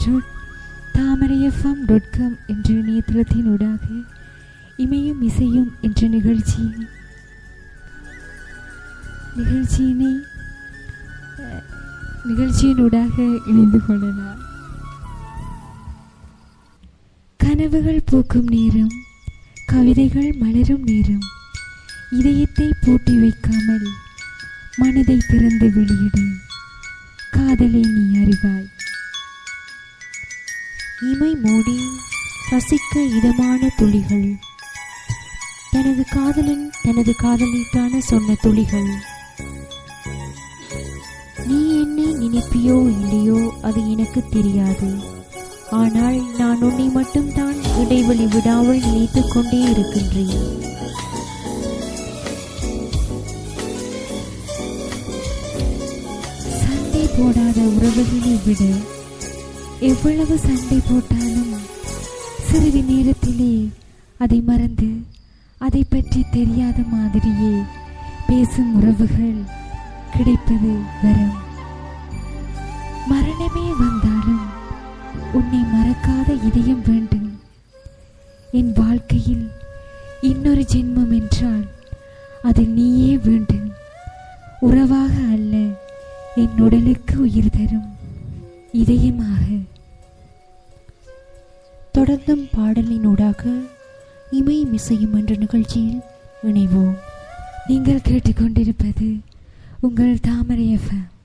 தொடர்ந்தும் தாமரை FM dot com என்ற இணையதளத்தினூடாக இமையும் இசையும் என்ற நிகழ்ச்சியில் நிகழ்ச்சியினை அஹ், நிகழ்ச்சியினூடாக இணைந்து கொள்ளலாம். கனவுகள் பூக்கும் நேரம் கவிதைகள் மலரும் நேரம் இதயத்தை பூட்டி வைக்காமல் மனதை திறந்து வெளியிடு. காதலை நீ அறிவாய். இமை மூடி ரசிக்க இதமான துளிகள். தனது காதலன் தனது காதலிக்கான சொன்ன துளிகள். நீ என்னை நினைப்பியோ இல்லையோ அது எனக்கு தெரியாது. ஆனால் நான் உன்னை மட்டும்தான் இடைவெளி விடாமல் நினைத்துக் கொண்டே இருக்கின்றேன். சண்டை போடாத உறவுகளை விட. எவ்வளவு சண்டை போட்டாலும் சிறிது நேரத்திலே அதை மறந்து அதை பற்றி தெரியாத மாதிரியே பேசும் உறவுகள் கிடைப்பது வரும். மரணமே வந்தாலும் உன்னை மறக்காத இதயம் வேண்டும். என் வாழ்க்கையில் இன்னொரு ஜென்மம் என்றால் அது நீயே வேண்டும். உறவாக அல்ல என் உடலுக்கு உயிர் தரும். இதயமாக. தொடர்ந்தும் பாடலினூடாக இமை மிசையும் என்ற நிகழ்ச்சியில் இணைவோம். நீங்கள் கேட்டுக்கொண்டிருப்பது உங்கள் தாமரை எஃப்எம்.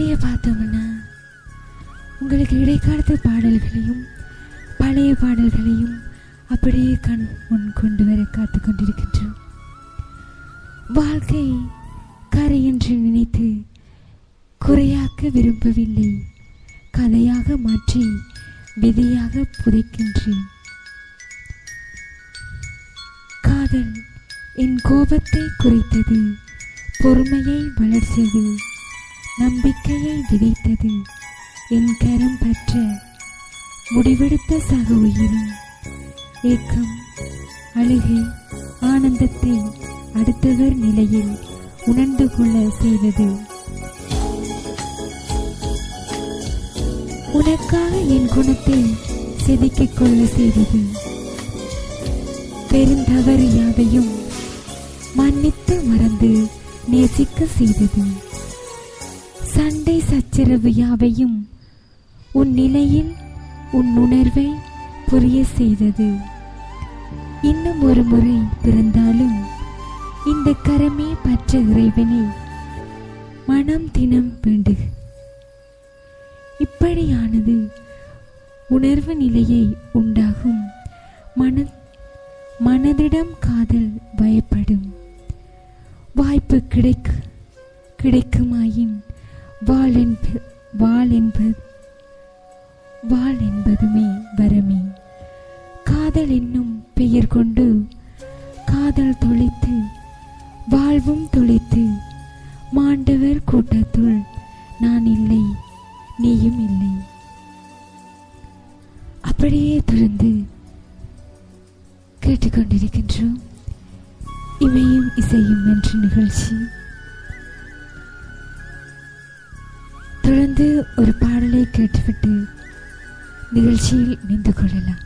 அப்படியே பார்த்தோம்னா உங்களுக்கு இடைக்காலத்து பாடல்களையும் பழைய பாடல்களையும் அப்படியே கண் முன் கொண்டு வர காத்து கொண்டிருக்கின்றோம். வாழ்க்கை கரை என்று நினைத்து குறையாக்க விரும்பவில்லை. கதையாக மாற்றி விதையாக புதைக்கின்றேன். காதல் என் கோபத்தை குறைத்தது பொறுமையை வளர்த்தது. நம்பிக்கையை விதைத்தது. என் கரம் பற்ற முடிவெடுத்த சக உயிரின் ஏக்கம் அழுகை ஆனந்தத்தை அடுத்தவர் நிலையில் உணர்ந்து கொள்ள செய்தது. உனக்காக என் குணத்தை செதுக்கிக் கொள்ள செய்தது. பெருந்தவறு யாவையும் மன்னித்து மறந்து நேசிக்க செய்தது. சண்டை சச்சரவு யாவையும் உன் நிலையில் உன் உணர்வை புரிய செய்தது. இன்னும் ஒரு முறை பிறந்தாலும் இந்த கரமே பற்ற இறைவனை மனம் தினம் வேண்டு. இப்படியானது உணர்வு நிலையை உண்டாகும். மன மனதிடம் காதல் பயப்படும். வாய்ப்பு கிடைக்க கிடைக்குமாயின் வாழ் என்பது வாழ் என்பது வாழ் என்பதுமே வரமே காதல் என்னும் பெயர் கொண்டு காதல் தொலைத்து வாழ்வும் தொலைத்து மாண்டவர் கூட்டத்துள் நான் இல்லை நீயும் இல்லை. அப்படியே தொடர்ந்து கேட்டுக்கொண்டிருக்கின்றோம். இமையும் இசையும் என்ற நிகழ்ச்சி. தொடர்ந்து ஒரு பாடலை கேட்டுவிட்டு நிகழ்ச்சியில் இணைந்து கொள்ளலாம்.